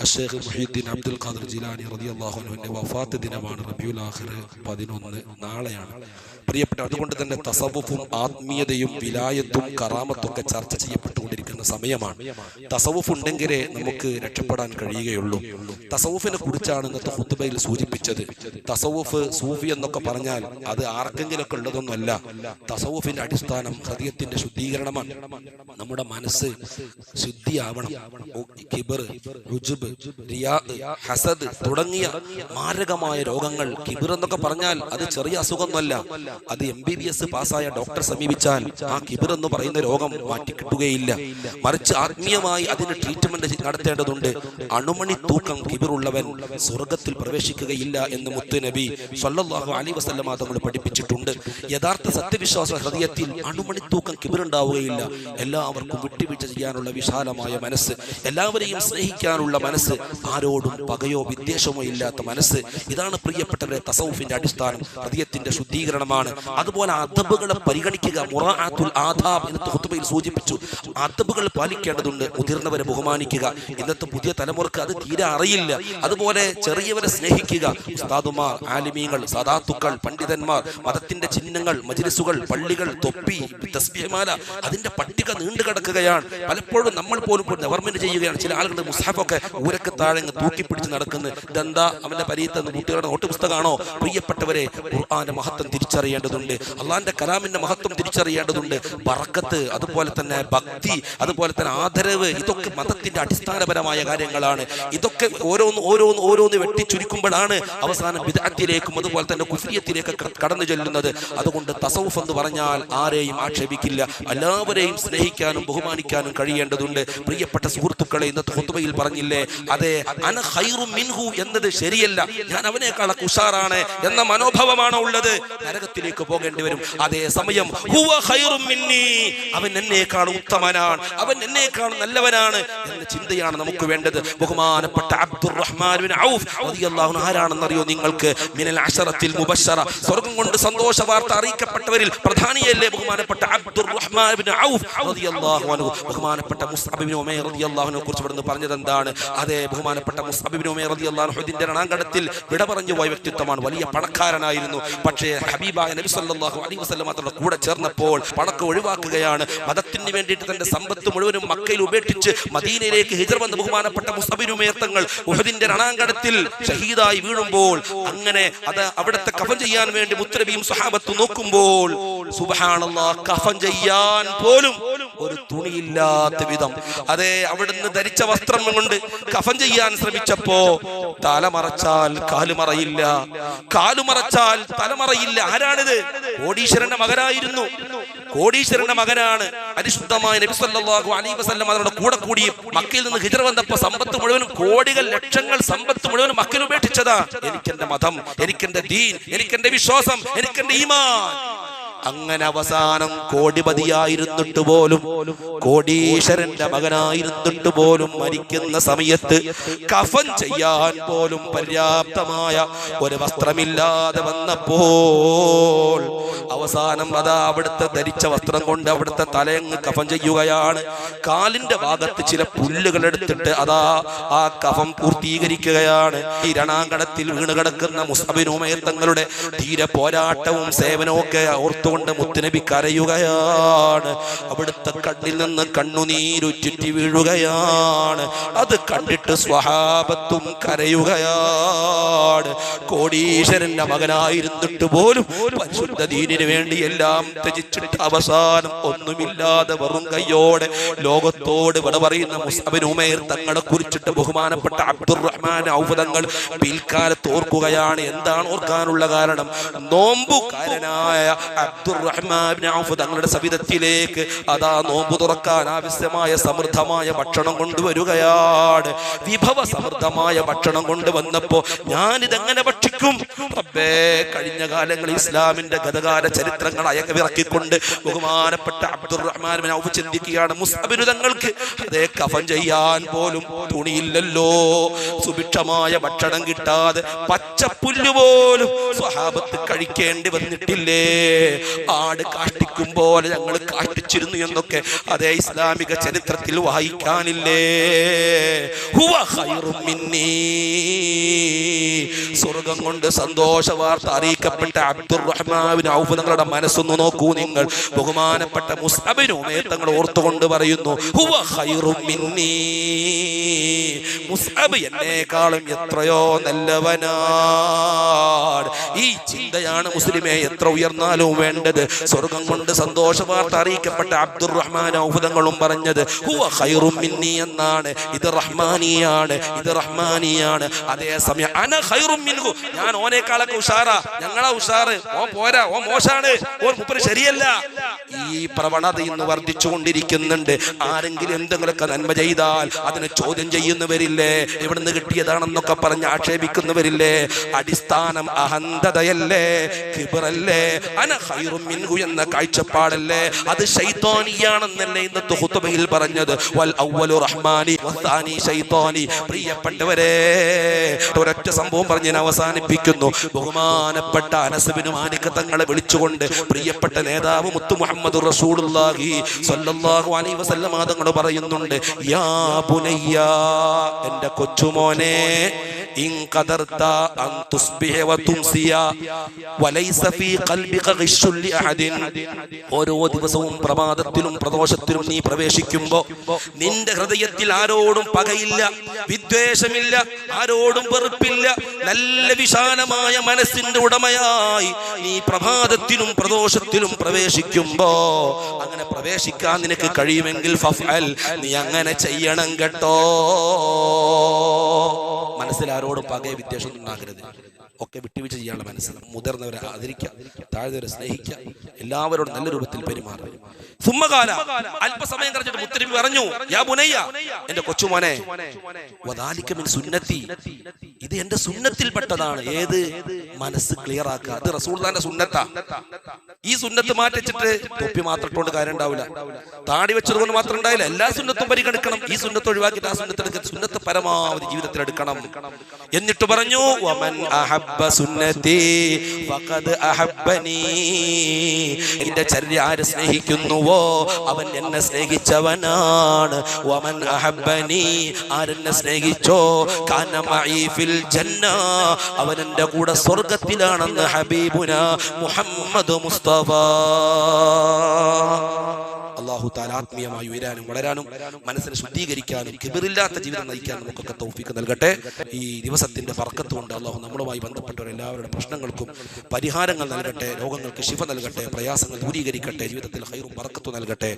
അഷേഖ് മുഹീദ്ദീൻ അബ്ദുൽ ഖാദർ ജിലാനി അൻഹുവിന്റെ വഫാത്ത് ദിനമാണ് റബിയുൽ ആഹിർ പതിനൊന്ന്. നാളെയാണ്. പ്രിയപ്പെട്ട അതുകൊണ്ട് തന്നെ തസവുഫും ആത്മീയതയും വിലായത്തും കറാമത്തും ഒക്കെ ചർച്ച ചെയ്യപ്പെട്ടുകൊണ്ടിരിക്കുന്ന സമയമാണ്. തസവുഫ് ഉണ്ടെങ്കിലേ നമുക്ക് രക്ഷപ്പെടാൻ കഴിയുകയുള്ളൂ. തസവുഫിനെ കുറിച്ചാണ് ഇന്നത്തെ ഹുത്തുബയിൽ സൂചിപ്പിച്ചത്. തസവുഫ് സൂഫി എന്നൊക്കെ പറഞ്ഞാൽ അത് ആർക്കെങ്കിലൊക്കെ ഉള്ളതൊന്നുമല്ല. തസവുഫിന്റെ അടിസ്ഥാനം ഹൃദയത്തിന്റെ ശുദ്ധീകരണമാണ്. നമ്മുടെ മനസ്സ് ശുദ്ധിയാവണം. കിബർ റുജുബ് റിയാ ഹസദ് തുടങ്ങിയ മാരകമായ രോഗങ്ങൾ കിബിർ എന്നൊക്കെ പറഞ്ഞാൽ അത് ചെറിയ അസുഖമൊന്നുമല്ല. അത് എം ബി ബി എസ് പാസ്സായ ഡോക്ടർ സമീപിച്ചാൽ ആ കിബിർ എന്ന് പറയുന്ന രോഗം മാറ്റിക്കിട്ടുകയില്ല മറിച്ച് ആത്മീയമായി അതിന് ട്രീറ്റ്മെന്റ് നടത്തേണ്ടതുണ്ട്. അണുമണി തൂക്കം കിബിറുള്ളവൻ സ്വർഗത്തിൽ പ്രവേശിക്കുകയില്ല എന്ന് മുത്ത് നബി സല്ലല്ലാഹു അലൈഹി വസല്ലമ തങ്ങൾ പഠിപ്പിച്ചിട്ടുണ്ട്. യഥാർത്ഥ സത്യവിശ്വാസ ഹൃദയത്തിൽ അണുമണി തൂക്കം കിബിറുണ്ടാവുകയില്ല. എല്ലാവർക്കും വിട്ടുവീഴ്ച ചെയ്യാനുള്ള വിശാലമായ മനസ്സ് എല്ലാവരെയും സ്നേഹിക്കാനുള്ള മനസ്സ് ആരോടും പകയോ വിദ്വേഷമോ ഇല്ലാത്ത മനസ്സ്. ഇതാണ് പ്രിയപ്പെട്ടവരെ തസൗഫിന്റെ അടിസ്ഥാനം. ഹൃദയത്തിന്റെ ശുദ്ധീകരണമാണ്. അതുപോലെ അതബുകളെ പരിഗണിക്കുക മുറാഅത്തുൽ ആദാബ് എന്ന ഖുത്ബയിൽ സൂചിപ്പിച്ചു. അദബുകൾ പാലിക്കേണ്ടതുണ്ട് മുതിർന്നവരെ ബഹുമാനിക്കുക. ഇന്നത്തെ പുതിയ തലമുറയ്ക്ക് അത് തീരെ അറിയില്ല. അതുപോലെ ചെറിയവരെ സ്നേഹിക്കുക. ഉസ്താദുമാർ ആലിമീങ്ങൾ സദാത്തുക്കൾ പണ്ഡിതന്മാർ മതത്തിന്റെ ചിഹ്നങ്ങൾ മജ്ലിസുകൾ പള്ളികൾ തൊപ്പി തസ്ബീഹമാല അതിന്റെ പട്ടിക നീണ്ടു കിടക്കുകയാണ്. പലപ്പോഴും നമ്മൾ പോലും ഗവൺമെന്റ് ചെയ്യുകയാണ്. ചില ആളുകൾ മുസാഫൊക്കെ ഊരക്ക് താഴെ തൂക്കി പിടിച്ച് നടക്കുന്നത് ഇതെന്താ? അവന്റെ പരീത്ത കുട്ടികളുടെ നോട്ട് പുസ്തകമാണോ പ്രിയപ്പെട്ടവരെ ഖുർആന്റെ മഹത്വം തിരിച്ചറിയേണ്ടതുണ്ട് അള്ളാന്റെ കലാമിന്റെ മഹത്വം തിരിച്ചറിയേണ്ടതുണ്ട്. പറക്കത്ത് അതുപോലെ തന്നെ ഭക്തി അതുപോലെ തന്നെ ആദരവ് ഇതൊക്കെ മതത്തിന്റെ അടിസ്ഥാനപരമായ കാര്യങ്ങളാണ്. ഇതൊക്കെ ഓരോന്ന് ഓരോന്ന് ഓരോന്ന് വെട്ടി ചുരുക്കുമ്പോഴാണ് അവസാനം വിദഗ്ധത്തിലേക്കും അതുപോലെ തന്നെ കുഫിയത്തിലേക്ക് കടന്നു ചെല്ലുന്നത്. അതുകൊണ്ട് തസവുഫ് എന്ന് പറഞ്ഞാൽ ആരെയും ആക്ഷേപിക്കില്ല. എല്ലാവരെയും സ്നേഹിക്കാനും ബഹുമാനിക്കാനും കഴിയേണ്ടതുണ്ട്. പ്രിയപ്പെട്ട സുഹൃത്തുക്കളെ ഇന്നത്തെ ഹുത്തുബയിൽ പറഞ്ഞില്ലേ? അതെ അന ഹൈറു മിൻഹു എന്നത് ശരിയല്ല. ഞാൻ അവനേക്കാളൊക്കെ ഉഷാറാണ് എന്ന മനോഭാവമാണോ ഉള്ളത്. നരകത്തിലേക്ക് പോകേണ്ടി വരും. അതേ സമയം ഹുവ ഖൈറും മിന്നി. അവൻ എന്നേക്കാൾ ഉത്തമനാണ്. അവൻ എന്നേക്കാൾ നല്ലവനാണ് എന്ന ചിന്തയാണ് നമുക്ക് വേണ്ടത്. ബഹുമാനപ്പെട്ട അബ്ദുറഹ്മാൻ ഔഫ് ആരാണെന്നറിയോ നിങ്ങൾക്ക്? മിനൽ അഷറത്തിൽ മുബശ്ശറ. സ്വർഗം കൊണ്ട് സന്തോഷ വാർത്ത അറിയിക്കപ്പെട്ടവരിൽ പ്രധാനിയല്ലേ ബഹുമാനപ്പെട്ട അബ്ദുറഹ്മാൻ ഔഫ് ബഹുമാനപ്പെട്ട മുസ്അബ് ബിൻ ഉമൈർ റളിയല്ലാഹു അൻഹു കുറിച്ച് ഇവിടുന്ന് പറഞ്ഞത് എന്താണ്? അതേ ബഹുമാനപ്പെട്ട മുസ്അബ് ബിൻ ഉമൈർ രണാങ്കണത്തിൽ വിട പറഞ്ഞു പോയ വ്യക്തിത്വമാണ്. വലിയ പണക്കാരനായിരുന്നു. പക്ഷേ ഹബീബായ നബി സല്ലല്ലാഹു അലൈഹി കൂടെ ചേർന്നപ്പോൾ പണക്ക് ഒഴിവാക്കുകയാണ്. മതത്തിന് വേണ്ടിയിട്ട് തന്റെ സമ്പത്ത് മുഴുവനും മക്കയിൽ ഉപേക്ഷിച്ച് മദീനയിലേക്ക് ഹിജർ വന്ന ബഹുമാനപ്പെട്ട മുസ്തബിനുമേർത്തങ്ങൾ ഉഹദിന്റെ രണാങ്കണത്തിൽ ഷഹീദായി വീഴുമ്പോൾ അങ്ങനെ അത് അവിടുത്തെ കഫൻ ചെയ്യാൻ വേണ്ടി മുത്തരബിയും സഹാബത്ത് നോക്കുമ്പോൾ സുബഹാനല്ലാ കഫൻ ചെയ്യാൻ പോലും ഒരു തുണിയില്ലാത്ത വിധം. അതെ അവിടുന്ന് ധരിച്ച വസ്ത്രം കൊണ്ട് കഫൻ ചെയ്യാൻ ശ്രമിച്ചപ്പോ തലമറച്ചാൽ കാലുമറയില്ല. കാലുമറച്ചാൽ തലമറയില്ല. ആരാണിത്? കോടീശ്വരന്റെ മകനായിരുന്നു. കോടീശ്വരന്റെ മകനാണ്. പരിശുദ്ധമായ നബി സല്ലല്ലാഹു അലൈഹി വസല്ലം അവരുടെ കൂടെ കൂടി മക്കയിൽ നിന്ന് ഹിജറ വന്നപ്പോ സമ്പത്ത് മുഴുവനും കോടികൾ ലക്ഷങ്ങൾ സമ്പത്ത് മുഴുവനും മക്കയിൽ ഉപേക്ഷിച്ചതാ. എനിക്കെന്റെ മതം എനിക്കെന്റെ ദീൻ എനിക്കെന്റെ വിശ്വാസം എനിക്കെന്റെ ഈമാൻ. അങ്ങനെ അവസാനം കോടിപതിയായിരുന്നിട്ട് പോലും കോടീശ്വരന്റെ മകനായിരുന്നിട്ട് പോലും മരിക്കുന്ന സമയത്ത് കഫൻ ചെയ്യാൻ പോലും പര്യാപ്തമായ ഒരു വസ്ത്രമില്ലാതെ വന്നപ്പോൾ അവസാനം അതാ അവിടുത്തെ ധരിച്ച വസ്ത്രം കൊണ്ട് അവിടുത്തെ തലയങ്ങ് കഫം ചെയ്യുകയാണ്. കാലിന്റെ ഭാഗത്ത് ചില പുല്ലുകൾ എടുത്തിട്ട് അതാ ആ കഫം പൂർത്തീകരിക്കുകയാണ്. ഈ രണാങ്കണത്തിൽ വീണ് കിടക്കുന്ന മുസ്തബിനുമയ തങ്ങളുടെ പോരാട്ടവും സേവനവും ഒക്കെ ഓർത്തുകൊണ്ട് മുത്തുനബി കരയുകയാണ്. അവിടുത്തെ കണ്ണിൽ നിന്ന് കണ്ണുനീരുറ്റുറ്റി വീഴുകയാണ്. അത് കണ്ടിട്ട് സ്വഹാപത്തും കരയുകയാണ്. കോടീശ്വരന്റെ മകനായിരുന്നിട്ട് പോലും പരിശുദ്ധ ദീനിന് വേണ്ടി എല്ലാം ത്യജിച്ചിട്ട് അവസാനം ഒന്നുമില്ലാതെ വെറും കയ്യോടെ ലോകത്തോട് വിട പറയുന്ന മുസ്തബിൻ ഉമേർ തങ്ങളെ കുറിച്ചിട്ട് ബഹുമാനപ്പെട്ട അബ്ദുറഹ്മാൻ ഔഫതങ്ങൾ പിൽക്കാലത്ത് ഓർക്കുകയാണ്. എന്താണ് ഓർക്കാനുള്ള കാരണം? നോമ്പുകാരനായ അബ്ദുറഹ്മാൻ തങ്ങളുടെ സവിധത്തിലേക്ക് അതാ നോമ്പ് തുറക്കാൻ ആവശ്യമായ സമൃദ്ധമായ ഭക്ഷണം കൊണ്ടുവരികയാണ്. വിഭവ സമൃദ്ധമായ ഭക്ഷണം കൊണ്ടുവന്നപ്പോ ഞാനിതെങ്ങനെ ഭക്ഷിക്കും? റബ്ബേ കഴിഞ്ഞ കാലങ്ങളിൽ ഇസ്ലാമിന്റെ ഗതകാല പണ്ഡിതന്മാരുടെ ചരിത്രങ്ങൾ അയവിറക്കിക്കൊണ്ട് ബഹുമാനപ്പെട്ട അബ്ദുറഹ്മാൻ ഔഫ് ചിന്തിക്കുകയാണ് മുസ്അബിനുതങ്ങൾക്ക് അതേ കഫൻ ചെയ്യാൻ പോലും തുണിയില്ലല്ലോ. സുഭിക്ഷമായ ഭക്ഷണം കിട്ടാതെ പച്ചപ്പുല്ല് പോലും സ്വഹാബത്ത് കഴിക്കേണ്ടി വന്നിട്ടില്ലേ? ആട് കാഷ്ടിക്കും പോലെ ഞങ്ങൾ കാഷ്ടിച്ചിരുന്നു എന്നൊക്കെ അതേ ഇസ്ലാമിക ചരിത്രത്തിൽ വായിക്കാനില്ലേ. സ്വർഗം കൊണ്ട് സന്തോഷ വാർത്ത അറിയിക്കപ്പെട്ട അബ്ദുറഹ്മാൻ ഔഫ് തങ്ങളുടെ മനസ്സൊന്ന് നോക്കൂ നിങ്ങൾ. ബഹുമാനപ്പെട്ട മുസ്തബിനും തങ്ങൾ ഓർത്തുകൊണ്ട് പറയുന്നു. മുസ്അബ് എന്നേക്കാളും എത്രയോ നല്ലവനാണ്. ഈ ചിന്തയാണ് മുസ്ലിമെ എത്ര ഉയർന്നാലും വേണ്ടത്. സ്വർഗം കൊണ്ട് സന്തോഷ വാർത്ത അറിയിക്കപ്പെട്ട അബ്ദുറഹ്മാൻ ഔഹുദങ്ങളും പറഞ്ഞത് എന്നാണ്. ഇത് റഹ്മാനിയാണ് ഇത് റഹ്മാനിയാണ്. അതേസമയം അന മിൻഹു. ഞാൻ ഓനേക്കാളൊക്കെ ഉഷാറാ. ഞങ്ങളാ ഉഷാറ്. ഓ പോരാ ഓ മോശാണ് ഓ മുപ്പര് ശരിയല്ല. ഈ പ്രവണത ഇന്ന് വർദ്ധിച്ചുകൊണ്ടിരിക്കുന്നുണ്ട്. ആരെങ്കിലും എന്തെങ്കിലുമൊക്കെ നന്മ ചെയ്താൽ അതിനെ ചോദ്യം ചെയ്യുന്നവരില്ലേ? എവിടുന്ന് കിട്ടിയതാണെന്നൊക്കെ പറഞ്ഞ് ആക്ഷേപിക്കുന്നവരില്ലേ? അടിസ്ഥാനം അഹന്തതയല്ലേ? കിബറല്ലേ? അന ഖൈറും മിൻഹു എന്ന കാഴ്ചപ്പാടല്ലേ? അത് ശൈത്താനിയാണെന്നല്ലേ ഇന്നത്തെ ഹുത്തുബയിൽ പറഞ്ഞത്. വൽ ഔവലു റഹ്മാനി വസാനി ശൈത്താനി. പ്രിയപ്പെട്ടവരെ ഒരൊറ്റ സംഭവം പറഞ്ഞ് ഞാൻ അവസാനിപ്പിക്കുന്നു. ബഹുമാനപ്പെട്ട അനസബിന് മാലിക് തങ്ങളെ വിളിച്ചുകൊണ്ട് പ്രിയപ്പെട്ട നേതാവ് മുത്തു മുഹമ്മദ് റസൂലുള്ളാഹി സല്ലല്ലാഹു അലൈഹി വസല്ലം തങ്ങൾ പറയുന്നുണ്ട് യാ ബുനയ്യ എന്റെ കൊച്ചുമോനെ ഇൻ ഖദർത അൻ തുസ്ബിഹ വതുംസിയ വലൈസ ഫീ ഖൽബിക ഗിശ്ശുൻ ലിഅഹദിൻ ഓരോ ദിവസവും പ്രമാദത്തിലും പ്രദോഷത്തിലും നീ പ്രവേശിക്കുമ്പോൾ നിന്റെ ഹൃദയത്തിൽ ആരോടും പകയില്ല വിദ്വേഷമില്ല ആരോടും വെറുപ്പില്ല നല്ല വിശാലമായ മനസ്സിന്റെ ഉടമയായി നീ പ്രഭാതത്തിലും പ്രദോഷത്തിലും പ്രവേശിക്കുമ്പോ അങ്ങനെ പ്രവേശിക്കാൻ നിനക്ക് കഴിയുമെങ്കിൽ ഫഫ്അൽ നീ അങ്ങനെ ചെയ്യണം കേട്ടോ. മനസ്സിൽ ആരോടും പകയ വിദ്വേഷം ഉണ്ടാകരുത്. ഒക്കെ വിട്ടുവീഴ്ച ചെയ്യാനുള്ള മനസ്സ് മുതിർന്നവരെ ആദരിക്കുക താഴ്ന്നവരെ സ്നേഹിക്കുക എല്ലാവരോടും നല്ല രൂപത്തിൽ പെരുമാറുക. സുമ്മകാല അല്പസമയം കഴിഞ്ഞിട്ട് മുത്തരി പറഞ്ഞു യാ ബുനയ്യ എന്റെ കൊച്ചുമോനെ സുന്നത്തി. ഇത് എന്റെ സുന്നത്തിൽപ്പെട്ടതാണ്. ഏത്? മനസ്സ് ക്ലിയർ ആക്കുക. അത് റസൂൽദാന്റെ സുന്നത്താ. ഈ സുന്നത്ത് മാറ്റിച്ചിട്ട് തൊപ്പി മാത്രം ഇട്ടുകൊണ്ട് കാര്യം ഉണ്ടാവില്ല താടി വെച്ചതുകൊണ്ട് മാത്രം ഉണ്ടാവില്ല. എല്ലാ സുന്നത്തും പരിഗണിക്കണം. ഈ സുന്നത്ത് ഒഴിവാക്കിയിട്ട് ആ സുന്നത്ത് എടുക്കുക സുന്നത്ത് പരമാവധി ജീവിതത്തിൽ എടുക്കണം. എന്നിട്ട് പറഞ്ഞു വമൻ അഹബ്ബ സുന്നത്തി ഫഖദ് അഹബ്ബനി. എന്റെ ചര്യ ആര് സ്നേഹിക്കുന്നുവോ? അവൻ എന്നെ സ്നേഹിച്ചവനാണ്. വമൻ അഹബ്ബനി ആരെന്നെ സ്നേഹിച്ചോ? കാന മഈ ഫിൽ ജന്ന. അവൻ എന്റെ കൂടെ സ്വർഗത്തിലാണെന്ന് ഹബീബുന മുഹമ്മദ് മുസ്തഫ. താല ആത്മീയമായി ഉയരാനും വളരാനും മനസ്സിനെ ശുദ്ധീകരിക്കാനും കിബിറില്ലാത്ത ജീവിതം നയിക്കാൻ നമുക്കൊക്കെ തൗഫീക്ക് നൽകട്ടെ. ഈ ദിവസത്തിന്റെ ഫർക്കത്ത് കൊണ്ട് അള്ളാഹു നമ്മളുമായി ബന്ധപ്പെട്ടവർ എല്ലാവരുടെ പ്രശ്നങ്ങൾക്കും പരിഹാരങ്ങൾ നൽകട്ടെ രോഗങ്ങൾക്ക് ശിവ നൽകട്ടെ പ്രയാസങ്ങൾ ദൂരീകരിക്കട്ടെ ജീവിതത്തിൽ ഹൈറും വർക്കത്തു നൽകട്ടെ.